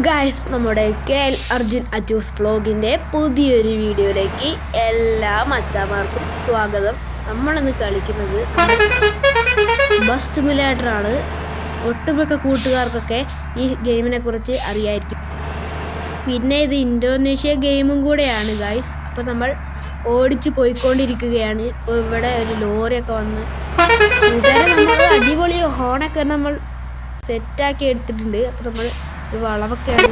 Guys നമ്മുടെ K L Arjun Ajus ബ്ലോഗിന്റെ പുതിയൊരു വീഡിയോയിലേക്ക് എല്ലാ മച്ചാമാർക്കും സ്വാഗതം. നമ്മളിന്ന് കളിക്കുന്നത് ബസ് സിമുലേറ്ററാണ് ഒട്ടുമിക്ക കൂട്ടുകാർക്കൊക്കെ ഈ ഗെയിമിനെ കുറിച്ച് അറിയായിരിക്കും. പിന്നെ ഇത് ഇൻഡോനേഷ്യ ഗെയിമും കൂടെയാണ് ഗായ്സ് അപ്പോൾ നമ്മൾ ഓടിച്ച് പോയിക്കൊണ്ടിരിക്കുകയാണ്. ഇപ്പോൾ ഇവിടെ ഒരു ലോറിയൊക്കെ വന്ന് കൂട്ടുകാരെ നമ്മൾ അടിപൊളി ഹോണൊക്കെ നമ്മൾ സെറ്റാക്കി എടുത്തിട്ടുണ്ട്. അപ്പോൾ നമ്മൾ ഒരു വളവൊക്കെയാണ്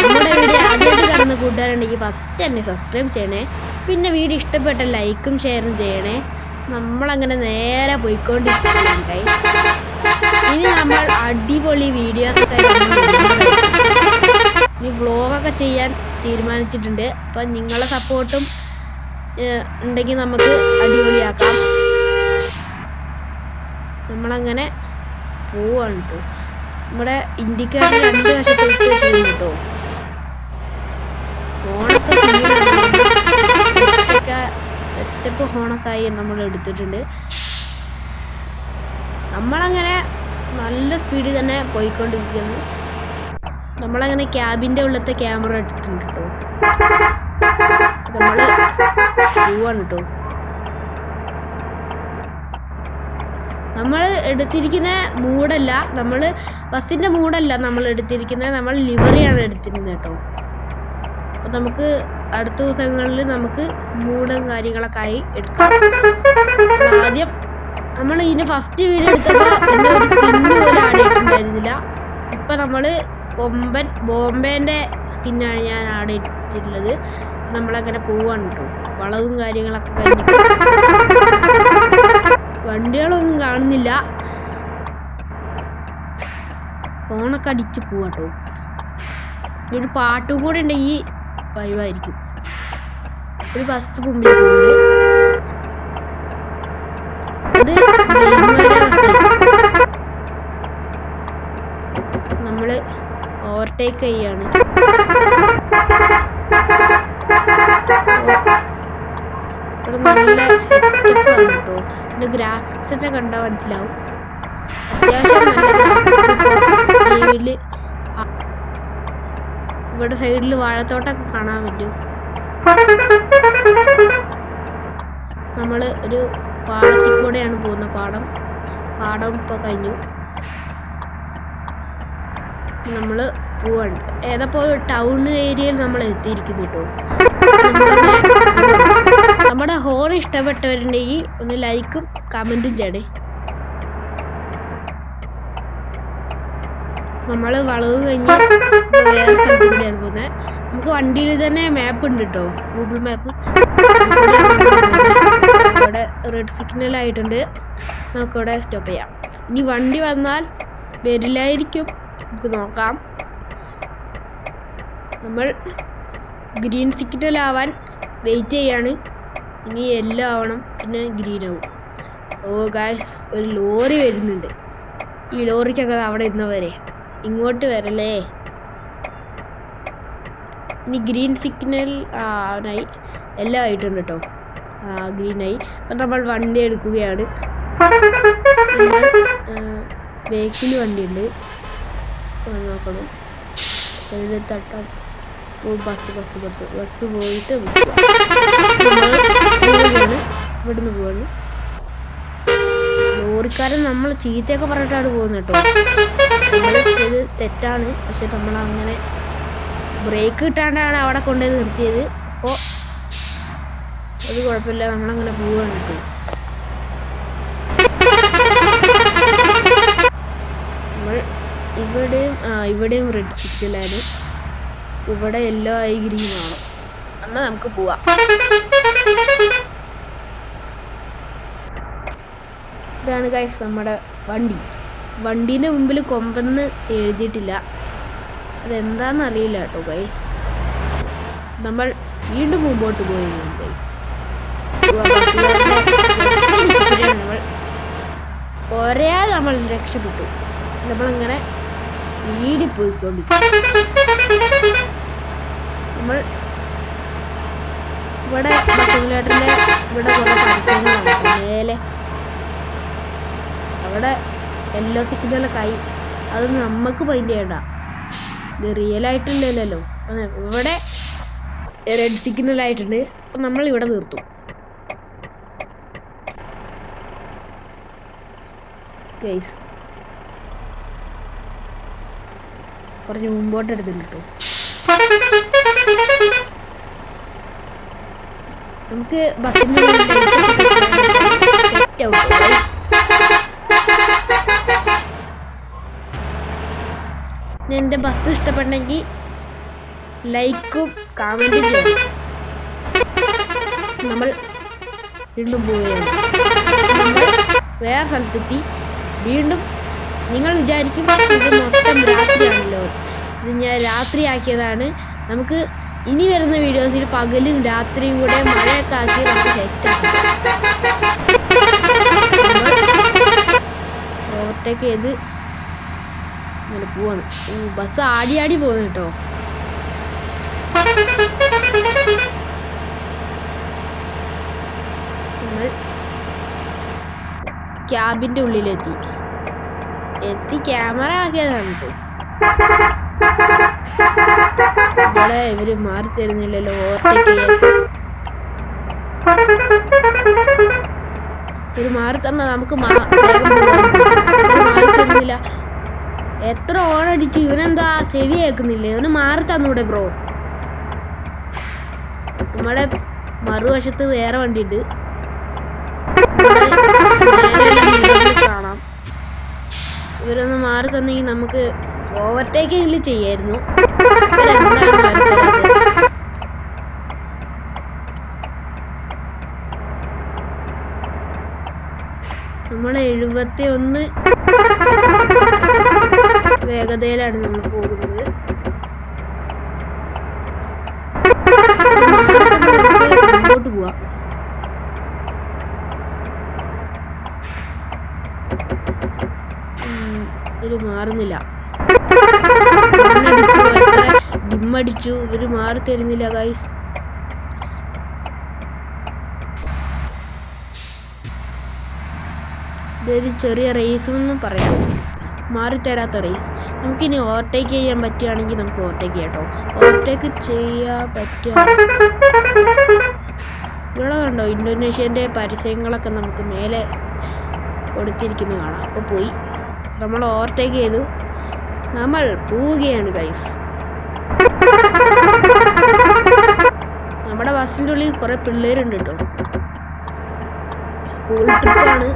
നമ്മുടെ വീഡിയോ ആദ്യമായിട്ട് കാണുന്ന കൂട്ടുകാരുണ്ടെങ്കിൽ ഫസ്റ്റ് തന്നെ സബ്സ്ക്രൈബ് ചെയ്യണേ. പിന്നെ വീഡിയോ ഇഷ്ടപ്പെട്ട ലൈക്കും ഷെയറും ചെയ്യണേ. നമ്മളങ്ങനെ നേരെ പോയിക്കൊണ്ടിരിക്കുകയാണ് guys. ഇനി നമ്മൾ അടിപൊളി വീഡിയോസ് ഒക്കെ ഇനി വ്ളോഗൊക്കെ ചെയ്യാൻ തീരുമാനിച്ചിട്ടുണ്ട്. അപ്പം നിങ്ങളെ സപ്പോർട്ടും ഉണ്ടെങ്കിൽ നമുക്ക് അടിപൊളിയാക്കാം. നമ്മളങ്ങനെ പോവാണ് കേട്ടോ നമ്മുടെ ഇന്ത്യക്കാരുടെ രണ്ട് വർഷത്തെ ഹോണൊക്കെ സെറ്റപ്പ് ഹോണൊക്കെ ആയി നമ്മൾ എടുത്തിട്ടുണ്ട്. നമ്മളങ്ങനെ നല്ല സ്പീഡിൽ തന്നെ പോയിക്കൊണ്ടിരിക്കുന്നു. നമ്മളങ്ങനെ ക്യാബിന്റെ ഉള്ളത്തെ ക്യാമറ എടുത്തിട്ടുണ്ട് കേട്ടോ. നമ്മൾ പോവാണ് കേട്ടോ. നമ്മൾ എടുത്തിരിക്കുന്ന മൂടല്ല നമ്മൾ ബസ്സിന്റെ മൂടല്ല നമ്മൾ എടുത്തിരിക്കുന്നത് നമ്മൾ ലിവറിയാണ് എടുത്തിരുന്നത് കേട്ടോ. അപ്പം നമുക്ക് അടുത്ത ദിവസങ്ങളിൽ നമുക്ക് മൂടും കാര്യങ്ങളൊക്കെ ആയി എടുക്കാം. ആദ്യം നമ്മൾ ഇതിന് ഫസ്റ്റ് വീഡിയോ എടുത്തപ്പോൾ എന്റെ ഒരു സ്കിന്ന് പോലും ആഡ് ചെയ്തിട്ടുണ്ടായിരുന്നില്ല ഇപ്പം നമ്മൾ കൊമ്പൻ ബോംബേന്റെ സ്കിന്നാണ് ഞാൻ ആഡ് ചെയ്തിട്ടുള്ളത് നമ്മളങ്ങനെ പോവാണ് കേട്ടോ. വളവും കാര്യങ്ങളൊക്കെ കഴിഞ്ഞിട്ട്. വണ്ടികളൊന്നും കാണുന്നില്ല. ഫോണൊക്കെ അടിച്ച് പോവാട്ടോ ഒരു പാട്ടും കൂടെ ഈ വൈവായിരിക്കും. ഒരു ബസ് മുമ്പിൽ പോകുന്നുണ്ട് അത് ഓവർടേക്ക് ചെയ്യാണ്. നല്ല സെറ്റപ്പാണ് കേട്ടോ പിന്നെ ഗ്രാഫിക്സ് ഒക്കെ കണ്ടാൽ മനസ്സിലാവും അത്യാവശ്യം ഇവിടെ സൈഡിൽ വാഴത്തോട്ടൊക്കെ കാണാൻ പറ്റും. നമ്മൾ ഒരു പാടത്തിൽ കൂടെയാണ് പോകുന്നത് പാടം. പാടം ഇപ്പോൾ കഴിഞ്ഞു. നമ്മൾ പോവാണ്. ഏതപ്പോൾ ടൗൺ ഏരിയയിൽ നമ്മൾ എത്തിയിരിക്കുന്നു കേട്ടോ. നമ്മുടെ ഹോൺ ഇഷ്ടപ്പെട്ടവരുണ്ടെങ്കിൽ ഒന്ന് ലൈക്കും കമന്റും ചെയ്യണേ. നമ്മൾ വളവ് കഴിഞ്ഞ് വേറെ സ്ഥലത്ത് കൂടിയാണ് പോകുന്നത്. നമുക്ക് വണ്ടിയിൽ തന്നെ മാപ്പ് ഉണ്ട് കേട്ടോ ഗൂഗിൾ മാപ്പ് ഇവിടെ റെഡ് സിഗ്നൽ ആയിട്ടുണ്ട്. നമുക്കിവിടെ സ്റ്റോപ്പ് ചെയ്യാം. ഇനി വണ്ടി വന്നാൽ വരില്ലായിരിക്കും. നമുക്ക് നോക്കാം. നമ്മൾ ഗ്രീൻ സിഗ്നൽ ആവാൻ വെയിറ്റ് ചെയ്യാണ്. ഇനി യെല്ലോ ആവണം പിന്നെ ഗ്രീൻ ആവും. ഓ ഗായ്സ് ഒരു ലോറി വരുന്നുണ്ട്. ഈ ലോറിക്കൊക്കെ അവിടെ ഇന്നവരെ ഇങ്ങോട്ട് വരല്ലേ? ഇനി ഗ്രീൻ സിഗ്നൽ ആയി എല്ലാം ആയിട്ടുണ്ട് കേട്ടോ ആ ഗ്രീനായി അപ്പം നമ്മൾ വണ്ടി എടുക്കുകയാണ്. ബേക്കിൽ വണ്ടിയുണ്ട്. നോക്കണം. തട്ടാൻ ഓ ബസ് ബസ് ബസ്. ബസ് പോയിട്ട് ഇവിടുന്ന് പോവാണ്. ലോറിക്കാരൻ നമ്മൾ ചീത്തയൊക്കെ പറഞ്ഞിട്ടാണ് പോകുന്നത് കേട്ടോ. ഇത് തെറ്റാണ്. പക്ഷെ നമ്മൾ അങ്ങനെ ബ്രേക്ക് കിട്ടാണ്ടാണ് അവിടെ കൊണ്ടുപോയി നിർത്തിയത്. അപ്പോൾ അത് കുഴപ്പമില്ല. നമ്മളങ്ങനെ പോവാണ് കേട്ടോ. നമ്മൾ ഇവിടെയും ആ ഇവിടെയും റെഡ് സിഗ്നലാണ് ഇവിടെ യെല്ലോ ആയി ഗ്രീൻ ആണ്. എന്നാൽ നമുക്ക് പോവാം. ഇതാണ് ഗൈസ് നമ്മുടെ വണ്ടി. വണ്ടീന്റെ മുമ്പിൽ കൊമ്പെന്ന് എഴുതിയിട്ടില്ല. അതെന്താണെന്ന് അറിയില്ല കേട്ടോ ഗൈസ് നമ്മൾ വീണ്ടും മുമ്പോട്ട് പോയി ഗൈസ് നമ്മൾ ഒരയാതെ നമ്മൾ രക്ഷപ്പെട്ടു. നമ്മളിങ്ങനെ സ്പീഡിൽ പോയിക്കൊണ്ടിരിക്കും നമ്മൾ ഇവിടെ സിമുലേറ്ററിന്റെ ഇവിടെ കുറേ പരസ്യങ്ങളാണ്. മേലെ. അവിടെ യെല്ലോ സിഗ്നലൊക്കെ ആയി അത് നമുക്ക് മൈൻഡ് ചെയ്യണ്ട ഇത് റിയൽ ആയിട്ടില്ലല്ലോ. ഇവിടെ റെഡ് സിഗ്നൽ ആയിട്ടുണ്ട് അപ്പം നമ്മൾ ഇവിടെ നിർത്തും. ഗൈസ് കുറച്ച് മുമ്പോട്ട് എടുത്തിട്ടുണ്ട് കേട്ടോ നമുക്ക് എന്റെ ബസ് ഇഷ്ടപ്പെട്ടെങ്കിൽ ലൈക്കും കമന്റും ചെയ്യണം നമ്മൾ വീണ്ടും പോവുകയാണ്. വേറെ സ്ഥലത്തെത്തി വീണ്ടും നിങ്ങൾ വിചാരിക്കും ഇത് മൊത്തം രാത്രിയാണല്ലോ. ഇത് ഞാൻ രാത്രിയാക്കിയതാണ്. നമുക്ക് ഇനി വരുന്ന വീഡിയോസിൽ പകലും രാത്രിയും കൂടെ മഴയൊക്കെ ആക്കി നമുക്ക് സെറ്റാക്കാം. ഓവർടേക്ക് അങ്ങനെ പോവാണ്. ബസ് ആടി ആടി പോകുന്നു കേട്ടോ. ക്യാബിന്റെ ഉള്ളിലെത്തി. എത്തി ക്യാമറ ആക്കിയതാണ് കേട്ടോ. ഇവിടെ ഇവർ മാറി തരുന്നില്ലല്ലോ ഓവർടേക്ക് ചെയ്യാൻ ഇവർ മാറി തന്നാ നമുക്ക് മാ- വേഗം പോകാമായിരുന്നു. ഇവർ മാറി തരുന്നില്ല. എത്ര ഓണടിച്ചു. ഇവനെന്താ ചെവി കേൾക്കുന്നില്ല? ഇവന് മാറി തന്നൂടെ ബ്രോ. നമ്മുടെ മറുവശത്ത് വേറെ വണ്ടി ഉണ്ട് കാണാം. ഇവരൊന്ന് മാറി തന്നെങ്കിൽ നമുക്ക് ഓവർടേക്ക് എങ്കിലും ചെയ്യായിരുന്നു നമ്മൾ എഴുപത്തി ഒന്ന് വേഗതയിലാണ് നമ്മൾ പോകുന്നത്. മുമ്പോട്ട് പോവാം. ഇത് മാറുന്നില്ല. ഡിമ്മടിച്ചു ഇവർ മാറി തരുന്നില്ല ഗൈസ് ഇതൊരു ചെറിയ റേസ് എന്ന് പറയാം. മാറിത്തരാത്ത റേസ് നമുക്കിനി ഓവർടേക്ക് ചെയ്യാൻ പറ്റുകയാണെങ്കിൽ നമുക്ക് ഓവർടേക്ക് ചെയ്യാം കേട്ടോ. ഓവർടേക്ക് ചെയ്യാൻ പറ്റുക ഇവിടെ കണ്ടോ ഇന്തോനേഷ്യന്റെ പരസ്യങ്ങളൊക്കെ നമുക്ക് മേലെ കൊടുത്തിരിക്കുന്നു കാണാം. അപ്പോൾ പോയി. നമ്മൾ ഓവർടേക്ക് ചെയ്തു. നമ്മൾ പോവുകയാണ് ഗൈസ് നമ്മുടെ ബസ്സിന്റെ ഉള്ളിൽ കുറേ പിള്ളേരുണ്ട് കേട്ടോ. സ്കൂൾ ട്രിപ്പാണ്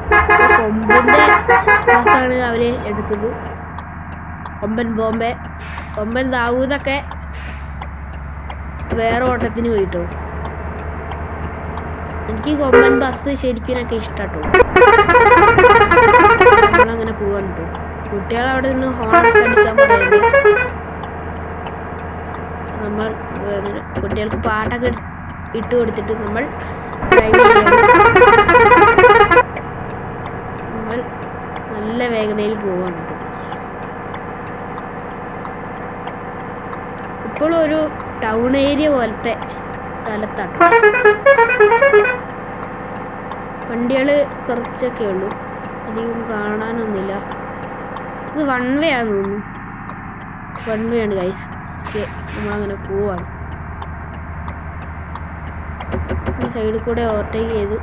കൊമ്പന്റെ ബസ്സാണ് അവർ എടുത്തത് കൊമ്പൻ ബോംബെ. കൊമ്പൻ ദാവൂദൊക്കെ വേറെ ഓട്ടത്തിന് പോയിട്ടോ. എനിക്ക് കൊമ്പൻ ബസ് ശരിക്കിനൊക്കെ ഇഷ്ടാട്ടോ. നമ്മളങ്ങനെ പോവാൻ കേട്ടോ. കുട്ടികൾ അവിടെ നിന്ന് ഹോണൊക്കെ അടിക്കാൻ പറയുന്നത് നമ്മൾ കുട്ടികൾക്ക് പാട്ടൊക്കെ ഇട്ട് കൊടുത്തിട്ട് നമ്മൾ ഡ്രൈവ് നമ്മൾ നല്ല വേഗതയിൽ പോവാണ് ഇപ്പോൾ ഒരു ടൗൺ ഏരിയ പോലത്തെ സ്ഥലത്താണ് വണ്ടികൾ കുറച്ചൊക്കെ ഉള്ളൂ. അധികം കാണാനൊന്നുമില്ല. ഇത് വൺ വേ ആണെന്ന് തോന്നുന്നു. വൺ വേ ആണ് ഗൈസ് ഓക്കെ നമ്മളങ്ങനെ പോവാണ്. സൈഡിൽ കൂടെ ഓവർടേക്ക് ചെയ്തു.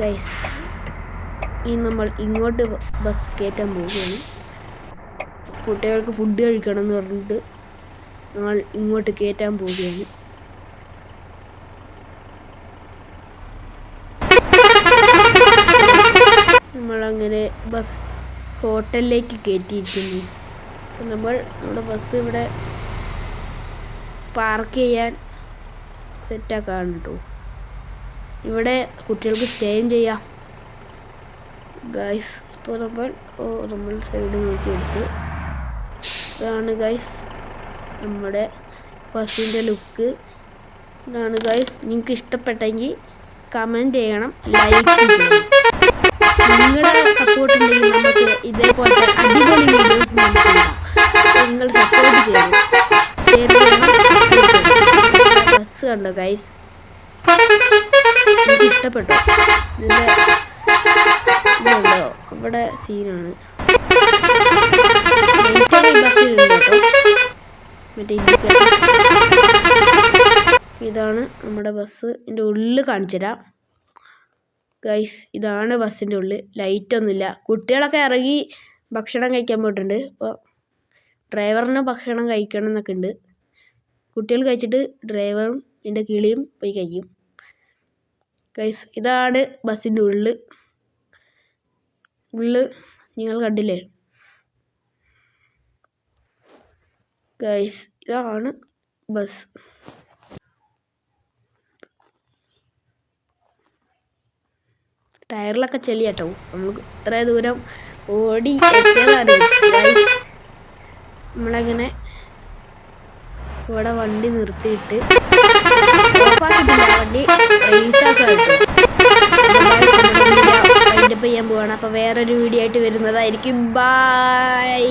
ഗൈസ് ഇനി നമ്മൾ ഇങ്ങോട്ട് ബസ് കയറ്റാൻ പോവുകയാണ്. കുട്ടികൾക്ക് ഫുഡ് കഴിക്കണം എന്ന് പറഞ്ഞിട്ട് ഞങ്ങൾ ഇങ്ങോട്ട് കയറ്റാൻ പോവുകയാണ്. നമ്മളങ്ങനെ ബസ് ഹോട്ടലിലേക്ക് കയറ്റിയിരിക്കുന്നു. നമ്മൾ നമ്മുടെ ബസ് ഇവിടെ പാർക്ക് ചെയ്യാൻ സെറ്റാക്കാണ് കേട്ടോ ഇവിടെ കുട്ടികൾക്ക് സ്റ്റേയും ചെയ്യാം. ഗൈസ് അപ്പോൾ നമ്മൾ ഓ നമ്മൾ സൈഡ് നോക്കി എടുത്ത്. ഇതാണ് ഗൈസ് നമ്മുടെ ബസ്സിന്റെ ലുക്ക് ഇതാണ് ഗൈസ് നിങ്ങൾക്ക് ഇഷ്ടപ്പെട്ടെങ്കിൽ കമന്റ് ചെയ്യണം ലൈക്ക് ചെയ്യണം. നിങ്ങളുടെ സപ്പോർട്ട് ഉണ്ടെങ്കിൽ നമുക്ക് ഇതേപോലത്തെ അടിപൊളി വീഡിയോസ് നിങ്ങൾ സപ്പോർട്ട് ചെയ്യണം. ഷെയർ ചെയ്യണം. ബസ് കണ്ടോ ഗൈസ് എനിക്ക് ഇഷ്ടപ്പെട്ടു. ഇതിന്റെ ഇതുണ്ടോ? ഇവിടെ സീനാണ് മറ്റേ ഇൻഡിക്കേറ്റർ ഇതാണ് നമ്മുടെ ബസ് ഇതിന്റെ ഉള്ളിൽ കാണിച്ചുതരാം. ഗൈസ് ഇതാണ് ബസ്സിന്റെ ഉള്ളിൽ ലൈറ്റൊന്നുമില്ല കുട്ടികളൊക്കെ ഇറങ്ങി ഭക്ഷണം കഴിക്കാൻ പോയിട്ടുണ്ട്. അപ്പോൾ ഡ്രൈവറിന് ഭക്ഷണം കഴിക്കണം എന്നൊക്കെ ഉണ്ട്. കുട്ടികൾ കഴിച്ചിട്ട് ഡ്രൈവറും എന്റെ കിളിയും പോയി കഴിക്കും ഗൈസ് ഇതാണ് ബസ്സിന്റെ ഉള്ളിൽ ഉള്ളിൽ നിങ്ങൾ കണ്ടില്ലേ? ഗൈസ് ഇതാണ് ബസ്. ടയറിലൊക്കെ ചെളിയാട്ടോ. നമ്മൾ ഇത്ര ദൂരം ഓടി നമ്മളങ്ങനെ ഇവിടെ വണ്ടി നിർത്തിയിട്ട് വണ്ടി അതിന്റെ ചെയ്യാൻ പോവാണ്. അപ്പോൾ വേറൊരു വീഡിയോ ആയിട്ട് വരുന്നതായിരിക്കും. ബൈ